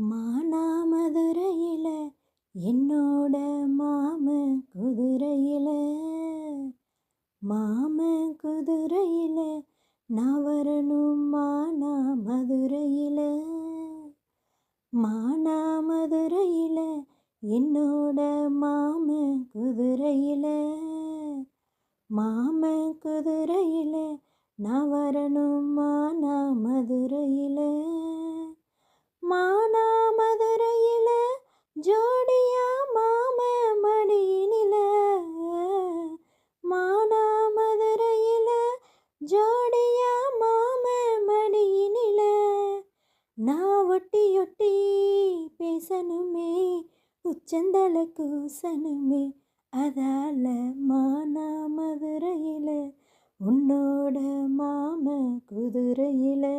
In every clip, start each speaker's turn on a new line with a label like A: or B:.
A: மானாமதுரையில் என்னோட மாம குதிரையில். மாம குதிரையில் நான் வரணும் மானா மதுரையில் மானா மதுரையில் என்னோட மாம குதிரையில். மாம குதிரையில் நான் வரணும் மானா ஜோடியா மாம மடியினில நான் ஒட்டி ஒட்டி பேசணுமே உச்சந்தல கூசணுமே அதால மானா மதுரையில் உன்னோட மாம குதிரையில்.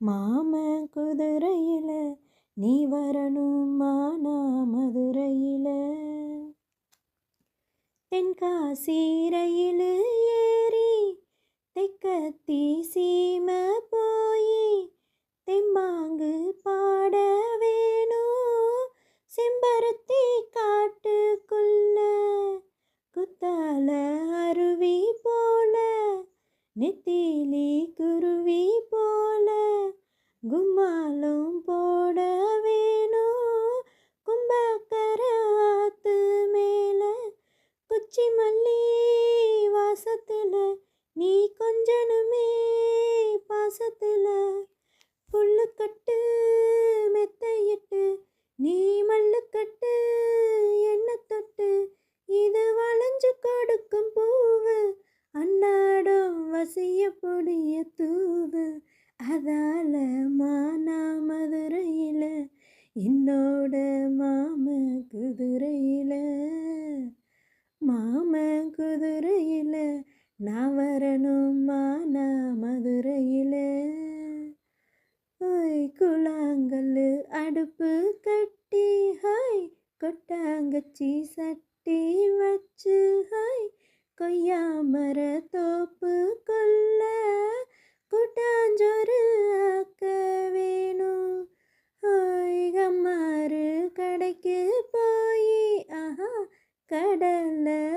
A: மாம குதிரையில் நீ வரணும் மானா மதுரையில். தென்காசி ரயில் கத்தி சீம போய் தெம்மாங்கு பாட வேணும் செம்பருத்தி காட்டுக்குள்ள குத்தால அருவி போல நெத்திலி குருவி போல கும்மாலும் போட வேணும் கும்பக்கர ஆத்து மேல குச்சி மல்லி வாசத்துல நீ கொஞ்சனுமே பாசத்தில் புல்லுக்கட்டு மெத்தையிட்டு நீ மல்லுக்கட்டு என்ன தொட்டு இது வளைஞ்சு கொடுக்கும் பூவு அன்னாடும் வசிய பொடிய தூவு அதால மானாமதுரையில என்னோட ஹோய் அடுப்பு கட்டி ஹாய் கொட்டாங்கச்சி சட்டி வச்சு ஹாய் கொய்யா மர தோப்பு கொல்ல கூட்டாஞ்சோறு ஆக்க வேணும். ஹோய் கம்மாறு கடைக்கு போய் ஆஹா கடலை